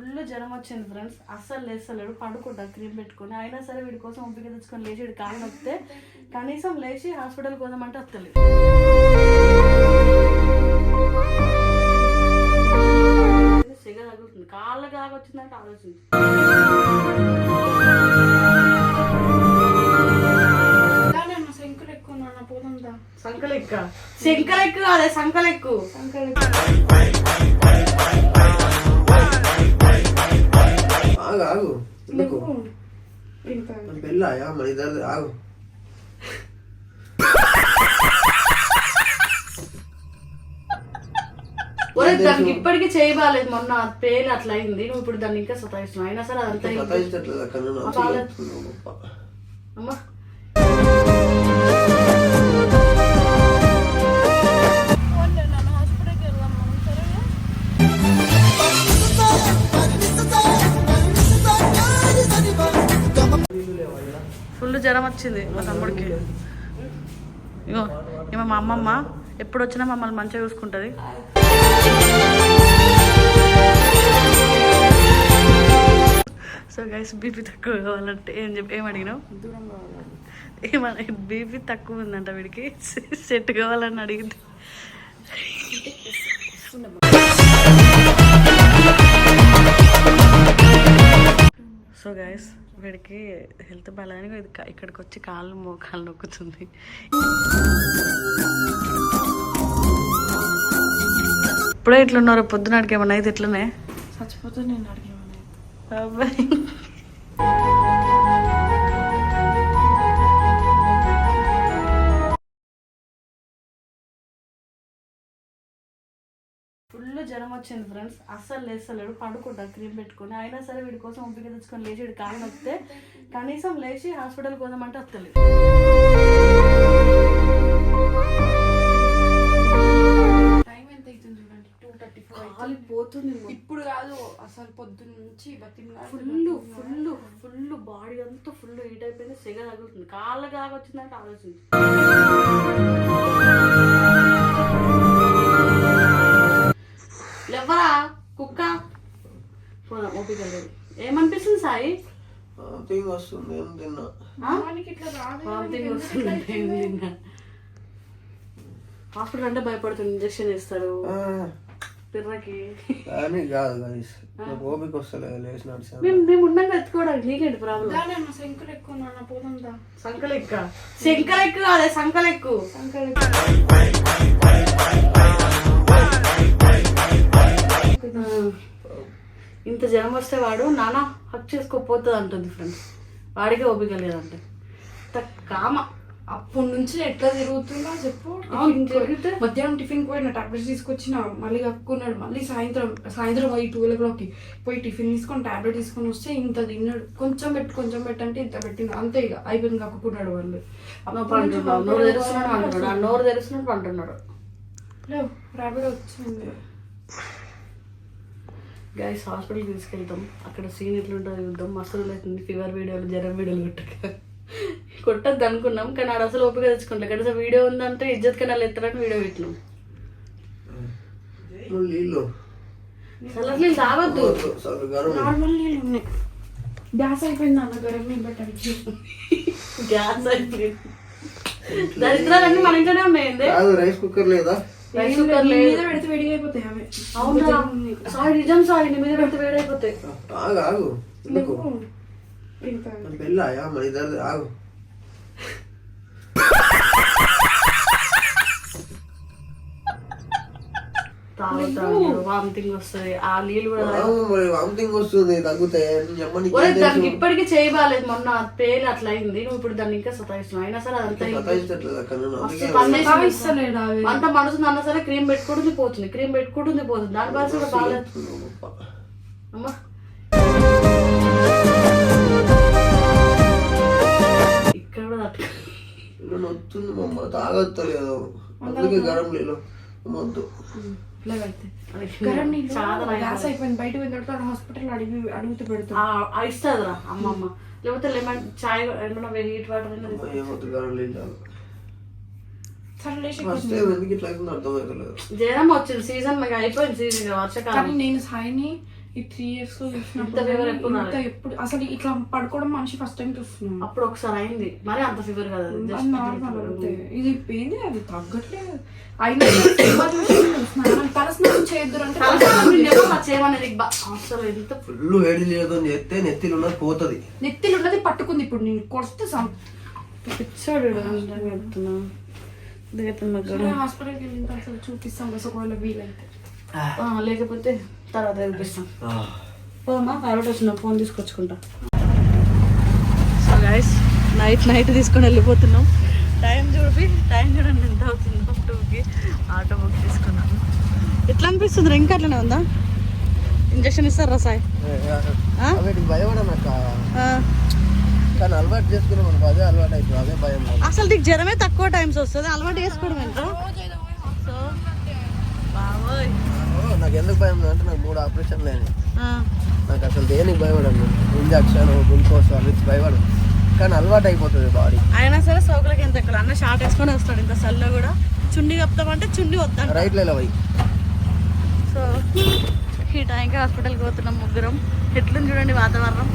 Full జ్వరం వచ్చింది friends. అస్సలు లేస్తలేడు. పడుకుంటా క్రీమ్ పెట్టుకొని. అయినా సరే వీడి కోసం ఓపిక తెచ్చుకొని లేచి వీడి కాలు వస్తే కనీసం లేచి హాస్పిటల్ పోదామంటే వస్తలేదు. సిగ తగులుతుంది. కాళ్ళకి ఆగొచ్చిందంటే ఆలోచించి. దానన్న శంకులు ఎక్కువ నాన్న పోతుందా సంకలెక్క శంకలెక్కు అదే సంకలెక్కు ఆగు మన పెళ్ళాయా మన ఇద్దరు ఆగు ఒరే దానికి ఇప్పటికీ చేయబాలేదు. మొన్న పేలు అట్లా అయింది. నువ్వు ఇప్పుడు దాన్ని ఇంకా సతాయిస్తున్నావు. అయినా సరే అదంతా. అమ్మా. ఫుల్ జ్వరం వచ్చింది మా తమ్ముడికి. ఇగో ఇవ మా అమ్మమ్మ ఎప్పుడు వచ్చినా మమ్మల్ని మంచిగా చూసుకుంటుంది. సో గైస్ బీపీ తక్కువ కావాలంటే ఏం చెప్పి ఏం అడిగినావు? ఏమన్నా బీపీ తక్కువ ఉందంట వీడికి. సెట్ కావాలని అడిగింది. సో గైస్ వీడికి హెల్త్ బాగాలని ఇది ఇక్కడికి వచ్చి కాళ్ళు మోకాళ్ళు నొక్కుతుంది. ఇప్పుడే ఇట్లున్నారు పొద్దునాడికి ఏమన్నా అయితే ఇట్లనే చచ్చిపోతే నేను అడిగేవాడిని ఫుల్ జ్వరం వచ్చింది ఫ్రెండ్స్ అస్సలు లేస్తలేడు. పడుకుంటా క్రీమ్ పెట్టుకొని. అయినా సరే వీడి కోసం ఓపిక తెచ్చుకొని లేచి వీడి కాలు వస్తే కనీసం లేచి హాస్పిటల్ పోదామంటే వస్తలేదు. టైం ఎంత అవుతుంది చూడండి? టూ థర్టీ ఫోర్ కాలు పోతుంది ఇప్పుడు కాదు అసలు పొద్దున్న నుంచి ఫుల్ ఫుల్ ఫుల్ బాడీ అంతా ఫుల్ హీట్ అయిపోయింది సెగ తగులుతుంది. కాళ్ళకి ఆగొచ్చిందంటే ఆలోచించి. ఎవరా కుక్క పోదాం ఓపిక లేదు ఏమనిపిస్తుంది సాయి వస్తుంది ఏం తిన్నా వామిటింగ్ ఏం తిన్నా హాస్పిటల్ అంటే భయపడుతుంది ఇంజక్షన్ ఇస్తారు ఆ, పిర్రకి కానీ కాదు గైస్ నాకు ఓపిక వస్తలేదు లేచి నడిచాను మేము మేము ఉండగా ఎత్తుకోవడానికి నీకేంటి ప్రాబ్లం దానన్న శంకులు ఎక్కువ నాన్న పోతుందా సంకలెక్క శంకలెక్కు ఇంత జ్వరం వస్తే వాడు నాన్న హక్ చేసుకోపోతుంది అంటుంది ఫ్రెండ్స్ వాడికే ఓపిక లేదంటే. కామ. అప్పటి నుంచి ఎట్లా తిరుగుతున్నా చెప్పు? మధ్యాహ్నం టిఫిన్ పోయిన టాబ్లెట్స్ తీసుకొచ్చిన మళ్ళీ కక్కున్నాడు. మళ్ళీ సాయంత్రం సాయంత్రం పోయి ఓ క్లాక్కి పోయి టిఫిన్ తీసుకొని టాబ్లెట్ తీసుకొని వస్తే ఇంత తిన్నాడు. కొంచెం పెట్టు కొంచెం పెట్టంటే ఇంత పెట్టిండు. అంతే ఇక. అయిపోయింది కక్కున్నాడు వాళ్ళు. నోరు తెరుస్తున్నాడు అంటున్నాడు. నోరు తెరుస్తున్నాడు అంటున్నాడు. వచ్చింది. గైస్ హాస్పిటల్కి తీసుకెళ్తాం. అక్కడ సీన్ ఎట్లుంటుంది చూద్దాం. మస్తు అవుతుంది. ఫీవర్ వీడియోలు జ్వరం వీడియోలు కొట్టక. కొట్టద్దు అనుకున్నాం కానీ ఆడ అసలు ఓపిక తెచ్చుకోండి కనీసం వీడియో ఉందంటే ఇజ్జత్ కన్నా ఎత్తడానికి వీడియో పెట్టినాం. నీళ్ళు. అసలు నీళ్ళు తాగొద్దు. అసలు నార్మల్ నీళ్ళు ఉన్నాయి. గ్యాస్ అయిపోయింది అన్న గరం పెట్టడానికి గ్యాస్ అయిపోయింది. దరిద్రాలన్నీ మన ఇంట్లోనే ఉన్నాయండి. కాదు రైస్ కుక్కర్ లేదా? రైస్ కుక్కర్ లేదు. మీద పెడితే వేడిగా అయిపోతాయి అవి. అవునా? సారీ నిజం సారీ నీ మీద పెడితే వేడైపోతాయి. ఆగు ఆగు. పెళ్ళాయా? ఇద్దరు ఆగు. వామిటింగ్ వస్తుంది. ఆ నీళ్ళు కూడా వామిటింగ్ వస్తుంది తగ్గుతాయి. చెప్పండి ఒరే దానికి ఇప్పటికీ చేయబాలేదు. మొన్న పేలు అట్లా అయింది నువ్వు ఇప్పుడు దాన్ని ఇంకా సతాయిస్తున్నావు. అయినా సరే అదంతా అంత మనసుంది అన్న సరే క్రీమ్ పెట్టుకుంటుంది పోతుంది. క్రీమ్ పెట్టుకుంటుంది పోతుంది. దాని పరిస్థితి కూడా బాగాలేదు. అమ్మా. ఇక్కడ కూడా తట్టుకో. మమ్మ. తాగొత్తలేదు. అందుకే గరం లేదు. వద్దు. గ్యాస్ అయిపోయింది. బయట పోయిన తర్వాత హాస్పిటల్ అడిగి అడుగుతూ పెడతాం. ఇస్తుందిరా అమ్మమ్మ. లేకపోతే లెమన్ చాయ్ ఏమన్నా హీట్ వాటర్ జ్వరం వచ్చింది. సీజన్ అయిపోయింది సీజన్ వర్షాకాలం. కానీ నేను సాయిని ఈ త్రీ ఇయర్స్లో చూసినప్పుడు fever ఎప్పుడు ఇంత రాలేదు. ఎప్పుడు అసలు ఇట్లా పడుకోవడం మనిషి ఫస్ట్ టైం చూస్తున్నాను అప్పుడు ఒకసారి అయింది. మరి అంత ఫీవర్ కాదు నార్మల్. అంతే. ఇది ఏంది? అది తగ్గట్లేదు. అయినా తలస్నానం చేయొద్దు. అంటే. అసలు ఎంత ఫుల్ వేడి నీళ్ళతో చేస్తే నెత్తిలో ఉన్నది పోతుంది. నెత్తిలు ఉన్నది పట్టుకుంది ఇప్పుడు నేను. కొడితే సం- పిచ్చాడు చెప్తున్నా హాస్పిటల్కి వెళ్ళిన తర్వాత చూపిస్తాం బస్ ఒకవేళ వీలైతే. లేకపోతే తర్వాత చూపిస్తాం పోమా తర్వాత వచ్చిన ఫోన్ తీసుకొచ్చుకుంటా. సో గైస్ నైట్ నైట్ తీసుకొని వెళ్ళిపోతున్నాం. టైం చూపి టైం చూడండి ఎంత అవుతుందో టూకి. ఆటో బుక్ తీసుకున్నాను ఎట్లా అనిపిస్తుంది? ఇంకా అట్లనే ఉందా? ఇంజక్షన్ ఇస్తారా సాయి? కానీ అలవాటు చేసుకుని మనకు అదే అలవాటు అవుతుంది అదే భయం. అసలు నీకు జ్వరమే తక్కువ టైమ్స్ వస్తుంది అలవాటు చేసుకోవడం ఏంటో సో బాబోయ్ నాకు ఎందుకు భయం అంటే నాకు మూడు ఆపరేషన్లు అయినాయి. ఆ, నాకు అసలు దేనికి భయపడను ఇంజక్షన్ గ్లూకోజ్ అవి భయపడను. కానీ అలవాటు అయిపోతుంది బాడీ. అయినా సరే సోకులకి ఎంత ఎక్కువ అన్న షార్ట్ వేసుకొని వస్తాడు ఇంత సల్లో కూడా. చుండి కప్తామంటే చుండి వద్దాం రైట్ లేలో పోయి. సో ఈ టైంకి హాస్పిటల్కి పోతున్నాం ముగ్గురం. ఎట్లుంది చూడండి వాతావరణం.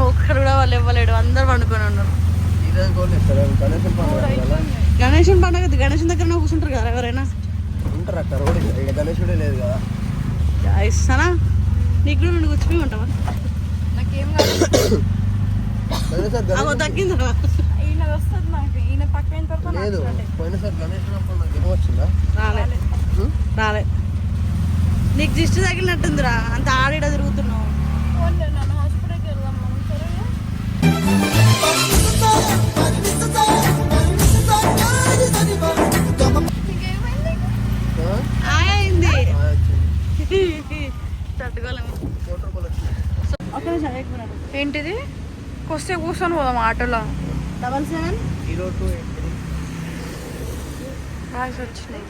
ఒక్కరు కూడా వాళ్ళు ఇవ్వలేడు. అందరు పండుకొని ఉన్నారు. గణేషన్ పండుగ గణేషన్ దగ్గర కూర్చుంటారు కదా ఎవరైనా? ఉంటారు అక్కడ రోడ్ ఇక్కడ గణేశుడే లేదు కదా. ఇస్తానా? నీకు కూడా నుండి కూర్చుని ఉంటావా? నాకేం కాదు. తగ్గిందా ఈయన వస్తుంది నాకు ఈయన పక్కన తర్వాత లేదు పోయినసారి గణేశుడు అప్పుడు నాకు జ్వరం వచ్చిందా రాలే? రాలే. నీకు దిష్టి తగిలినట్టుందిరా. అంత ఆడిడ తిరుగుతున్నావు. హాస్పిటల్కి వెళ్దాం. తట్టుకోలేము ఏంటిది? కొస్తే కూర్చొని పోదాం ఆటోలో. డబల్ సెవెన్ జీరో టూ వచ్చినాయి.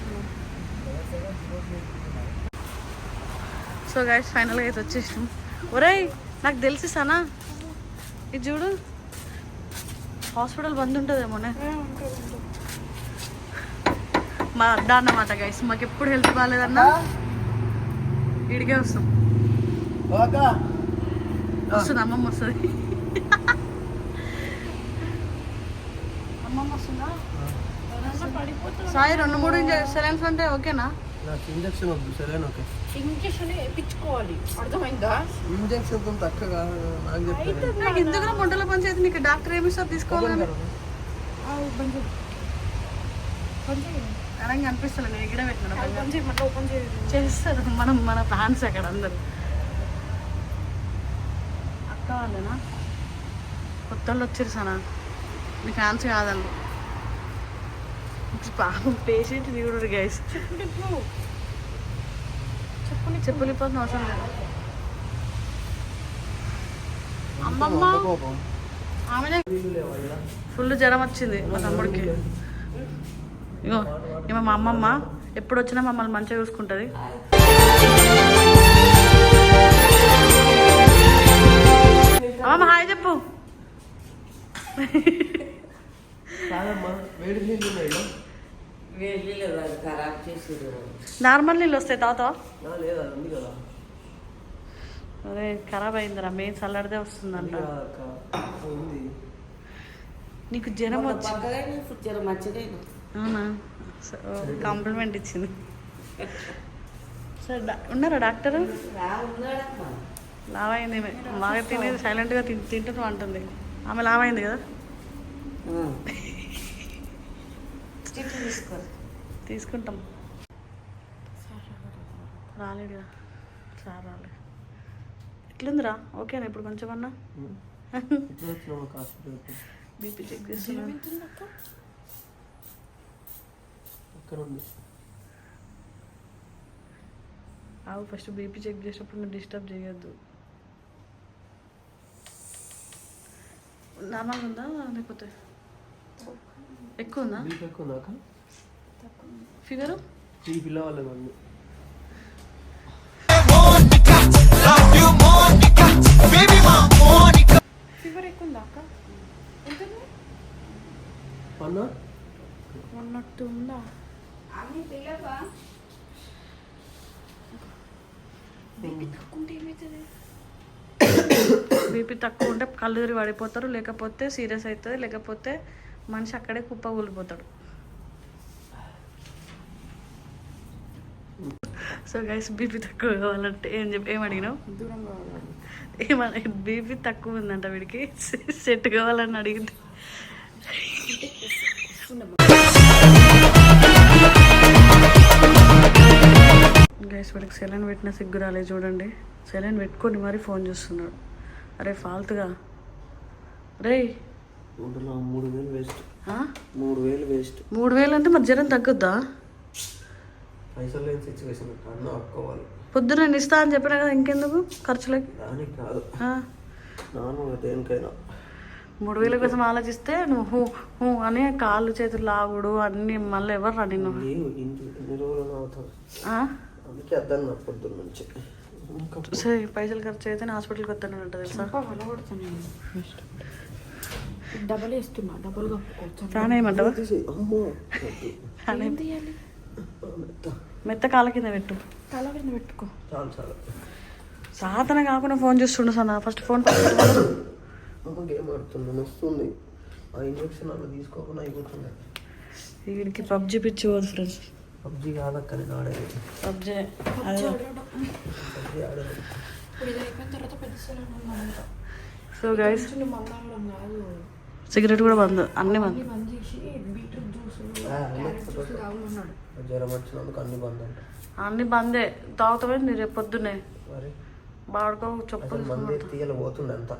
సో గైస్ ఫైనల్గా అయితే వచ్చేసినాం. ఒరేయ్ నాకు తెలిసి సనా ఇది చూడు. హాస్పిటల్ బంద్ ఉంటుందేమోనే మా అడ్డా అన్నమాట గైస్ మాకు ఎప్పుడు హెల్త్ బాగాలేదన్నా ఇడికే వస్తాం. వస్తుంది? అమ్మమ్మ వస్తుంది. అమ్మమ్మ వస్తుందా? సాయి రెండు మూడు సెలెన్స్ అంటే ఓకేనా? నాకు ఇంజక్షన్ వద్దు సరేనా ఓకే. ఇంజక్షన్ వేయించుకోవాలి. అర్థమైందా? ఇంజక్షన్తో తక్కువ కాదు నాకు చెప్తాను నాకు ఎందుకు మొంటల పంచాయతీ నీకు డాక్టర్ ఏమి ఇస్తారు తీసుకోవాలని? అలాగే అనిపిస్తుంది నేను ఎక్కడ పెట్టినా ఓపెన్ చేయాలి చేస్తారు మనం మన ఫ్యాన్స్ అక్కడ అందరు. అక్క వాళ్ళేనా? కొత్త వాళ్ళు వచ్చారు సనా. మీ ఫ్యాన్స్ కాదళ్ళు. పాపం పేషెంట్ దిగుడు గైస్ చెప్పులు చెప్పులు ఇప్పటిన అవసరం లేదు. అమ్మమ్మ? ఆమెనే. ఫుల్ జ్వరం వచ్చింది మా తమ్ముడికి. ఇగో ఈమె మా అమ్మమ్మ ఎప్పుడు వచ్చినా మమ్మల్ని మంచిగా చూసుకుంటుంది. అమ్మమ్మ హాయ్ చెప్పు. నార్మల్ నీళ్ళు వస్తాయి తాత? అరే ఖరాబ్ అయిందిరా మెయిన్ చల్లడిదే వస్తుందంట. నీకు జ్వరం వచ్చి జ్వరం మంచిదేనా అవునా? కాంప్లిమెంట్ ఇచ్చింది. సరే ఉన్నారా డాక్టర్? లావైంది. బాగా తినేది సైలెంట్గా తిన్ తింటూ అంటుంది. ఆమె లావైంది కదా? తీసుకుంటాం. రాలేడు కదా? సార్ రాలే ఎట్లుందిరా? ఓకేనా ఇప్పుడు కొంచెం అన్నా? బీపీ చెక్ చేస్తున్నా. ఉంది. ఆవు ఫస్ట్ బీపీ చెక్ చేసేటప్పుడు మీరు డిస్టర్బ్ చేయొద్దు. నార్మల్గా ఉందా లేకపోతే? ఎక్కువ ఉందా? ఎక్కువ ఉందా ఫిగరు? ఈ పిల్లవాళ్ళకి ఉంది. ఫీవర్ ఎక్కువ ఉందా అక్క? ఉన్నట్టు ఉందా? బీపీ తక్కువ ఉంటే కళ్ళు తిరిగి పడిపోతారు లేకపోతే సీరియస్ అవుతుంది లేకపోతే మనిషి అక్కడే కుప్ప కూలిపోతాడు. సో గైస్ బీపీ తక్కువ కావాలంటే ఏం చెప్పి ఏం అడిగినావు? ఏమన్నా బీపీ తక్కువ ఉందంట వీడికి సెట్ కావాలని అడిగింది. గైస్ వాడికి సెలైన్ పెట్టిన సిగ్గు రాలేదు చూడండి. సెలైన్ పెట్టుకొని మరీ ఫోన్ చూస్తున్నాడు. అరే ఫాల్తుగా. రేయ్. ఊళ్ళో మూడు వేలు వేస్ట్? మూడు వేలు వేస్ట్. మూడు వేలు అంటే మరి జ్వరం తగ్గుద్దా? పైసలు లేని సిచ్యువేషన్ అన్న అక్కోవాలి పొద్దున నేను ఇస్తా అని చెప్పినా కదా ఇంకెందుకు ఖర్చులకి? దానికి కాదు. ఆ? నాను దేనికైనా. మూడు వేల కోసం ఆలోచిస్తే నువ్వు హూ హూ అని కాళ్ళు చేతులు లాగుడు అన్ని మళ్ళీ ఎవరు రా నిన్ను అందుకే అద్దన్న పొద్దున్న నుంచి సరే పైసలు ఖర్చు అయితే హాస్పిటల్కి వస్తానంట తెలుసా? డబల్ వేస్తున్నా డబల్ కప్పుకోవచ్చు. ఫ్యాన్ వేయమంటావా తీసేయ్. అమ్మో. వద్దు. ఫ్యాన్ ఏం తీయాలి? మెత్త. మెత్త కాళ్ళ కింద పెట్టు. తల కింద పెట్టుకో. చాలు చాలు. సాతన కాకుండా ఫోన్ చూస్తుండు సన్న ఫస్ట్ ఫోన్ గేమ్ ఆడుతుంది వస్తుంది ఆ ఇంజక్షన్ అలా తీసుకోకుండా అయిపోతుంది. వీడికి పబ్జి పిచ్చి పోదు ఫ్రెండ్స్. పబ్జి కాదక్క నేను ఆడేది పబ్జి. ఆడేది సో గైస్ సిగరెట్ కూడా బంద్ అన్నీ బంద్ జ్వరం వచ్చినందుకు అన్ని బంద్ అంట. అన్నీ బందే తాగుతామే నీ రేపు పొద్దున్నే. మరి? బాడుకో తీయాలి పోతుండే అంతా.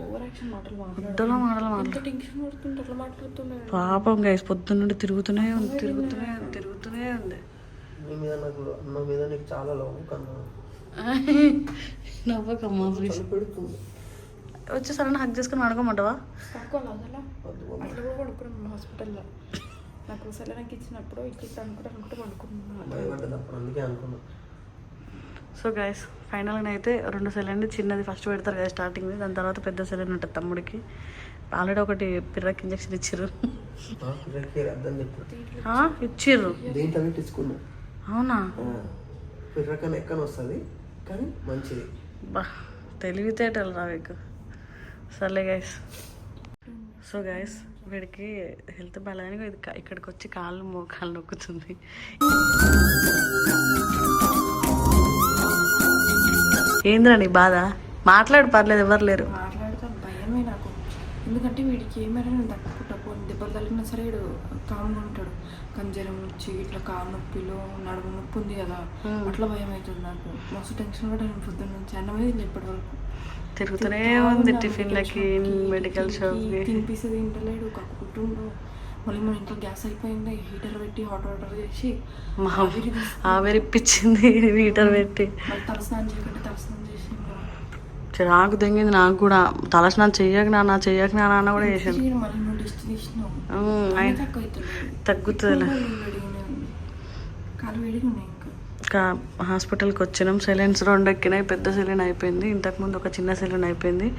ఓవర్ యాక్షన్ మాటలు మాట్లాడు పొద్దున మాటలు మాటలు ఎంత టెన్షన్ పడుతుంటే అట్లా మాట్లాడుతున్నాడు పాపం గైస్ పొద్దున్న నుండి తిరుగుతూనే ఉంది తిరుగుతూనే ఉంది తిరుగుతూనే ఉంది. నీ మీద నాకు అన్న మీద నీకు చాలా లవ్ కన్నా నవ్వకమ్మా ప్లీజ్ పెడుతుంది. వచ్చి సరే హక్ చేసుకుని అడగమంటావా హాస్పిటల్లో. నాకు సెలవుకి ఇచ్చినప్పుడు ఇట్లా అనుకుంటే అనుకుంటే పడుకున్నాను అందుకే అనుకున్నా. సో గైస్ ఫైనల్గా అయితే రెండు సెలైన్ చిన్నది ఫస్ట్ పెడతారు కదా స్టార్టింగ్ దాని తర్వాత పెద్ద సెలైన్ ఉంటుంది తమ్ముడికి. ఆల్రెడీ ఒకటి పిర్రకి ఇంజక్షన్ ఇచ్చిర్రు. ఇచ్చిర్రు. దీంట్లో తీసుకున్నా అవునా? పిర్రకన్నా ఎక్కన వస్తుంది కానీ మంచిది. బా తెలివితేటలు రా మీకు. సర్లే గైస్ సో గైస్ వీడికి హెల్త్ బాగాలేదని ఇది ఇక్కడికి వచ్చి కాళ్ళు మోకాళ్ళు నొక్కుతుంది. ఏంద్రా నీ బాధ? మాట్లాడు పర్లేదు ఎవరు లేరు. మాట్లాడతాను భయమే నాకు. ఎందుకంటే వీడికి ఏమైనా పోనీ దెబ్బలు తగిలినా సరే వీడు కామ్గా ఉంటాడు. కానీ జ్వరం వచ్చి ఇట్లా కాలు నొప్పిలో నడుము నొప్పి ఉంది కదా అట్లా భయం అవుతుంది నాకు. మస్తు టెన్షన్ కూడా నేను పొద్దున్న నుంచి. అన్నమే ఇప్పటి వరకు తిరుగుతూనే ఉంది టిఫిన్లకి మెడికల్ షాప్కి. తినిపిస్తే తింటలేడు కక్కుకుంటుండు. మళ్ళీ మన ఇంట్లో గ్యాస్ అయిపోయింది హీటర్ పెట్టి హాట్ వాటర్ చేసి మా ఆవిరి తీసి ఆవిరిప్పించింది హీటర్ పెట్టి. మళ్ళీ తలస్నానం చేయకుంటే తలస్నానం చేసి చిరాకు తెంగింది నాకు కూడా. తలస్నానం చెయ్యక నాన్న చెయ్యక నాన్న అన్న కూడా ఇంకా. ఇంకా హాస్పిటల్కి వచ్చినాం. సెలైన్స్ రెండు ఎక్కినాయి పెద్ద సెలైన్ అయిపోయింది. ఇంతకుముందు ఒక చిన్న సెలైన్ అయిపోయింది.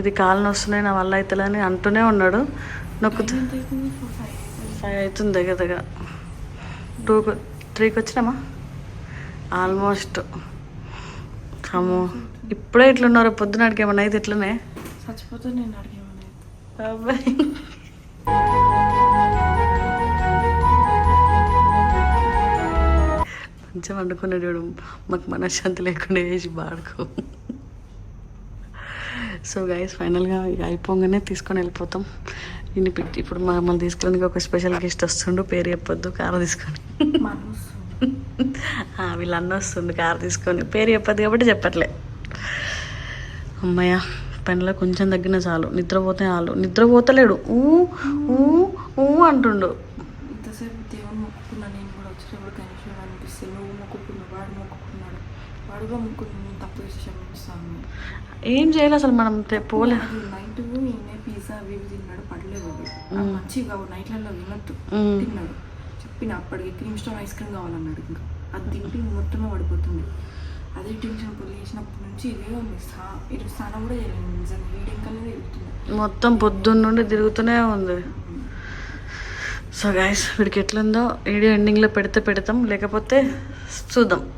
ఇది కాళ్ళు నొస్తున్నాయి నా వల్ల అవుతుందని అంటూనే ఉన్నాడు. నొక్కుతూ. ఫైవ్ అవుతుంది దగ్గర దగ్గర. టూ త్రీకి వచ్చినామా? ఆల్మోస్ట్. అమ్మో ఇప్పుడే ఇట్లున్నారు పొద్దునాడికి ఏమన్నా అయితే ఇట్లనే. చచ్చిపోతే నేను మంచిగా వండుకున్నాడు చూడు మాకు మనశ్శాంతి లేకుండా వేసి బాడుకో. సో గైస్ ఫైనల్గా ఇక అయిపోగానే తీసుకొని వెళ్ళిపోతాం. ఇన్ని పెట్టి ఇప్పుడు మమ్మల్ని తీసుకెళ్ళడానికి ఒక స్పెషల్ గెస్ట్ వస్తుండు పేరు చెప్పొద్దు కారు తీసుకొని. మనసు ఆ, వీళ్ళ అన్న వస్తుండు కారు తీసుకొని. పేరు చెప్పదు కాబట్టి చెప్పట్లే. అమ్మయ్య పనిలో కొంచెం తగ్గిన చాలు. నిద్రపోతే చాలు నిద్రపోతలేడు. ఊ ఊ ఊ అంటుండు. ఇంతసేపు దేవుని మొక్కుకున్నా నేను కూడా వచ్చేటప్పుడు కనీసం అనిపిస్తే నువ్వు మొక్కుకున్నావు వాడు మొక్కుకున్నాడు. వాడు కూడా మొక్కుకున్నాడు. నేను తప్పు ఏం చేయాలి అసలు మనం పోలే. నైట్ పిజ్జా అవి తిన్నాడు. మంచిగా నైట్లలో మ్మ్. తిన్నాడు చెప్పిన అప్పటికి క్రీమ్ స్టోన్ ఐస్ క్రీమ్ కావాలన్నాడు ఇంకా. అది తింటే మొత్తమే పడిపోతుంది. అదే టెన్షన్ పుల్లి చేసినప్పటి నుంచి స్నా ఇటు స్నానం కూడా చేయలేదు. నిజంగా కల్లా తిరుగుతుంది మొత్తం పొద్దున్న నుండి తిరుగుతూనే ఉంది. సో గైస్ వీడికి ఎట్లుందో వీడియో ఎండింగ్లో పెడితే పెడతాం. లేకపోతే చూద్దాం.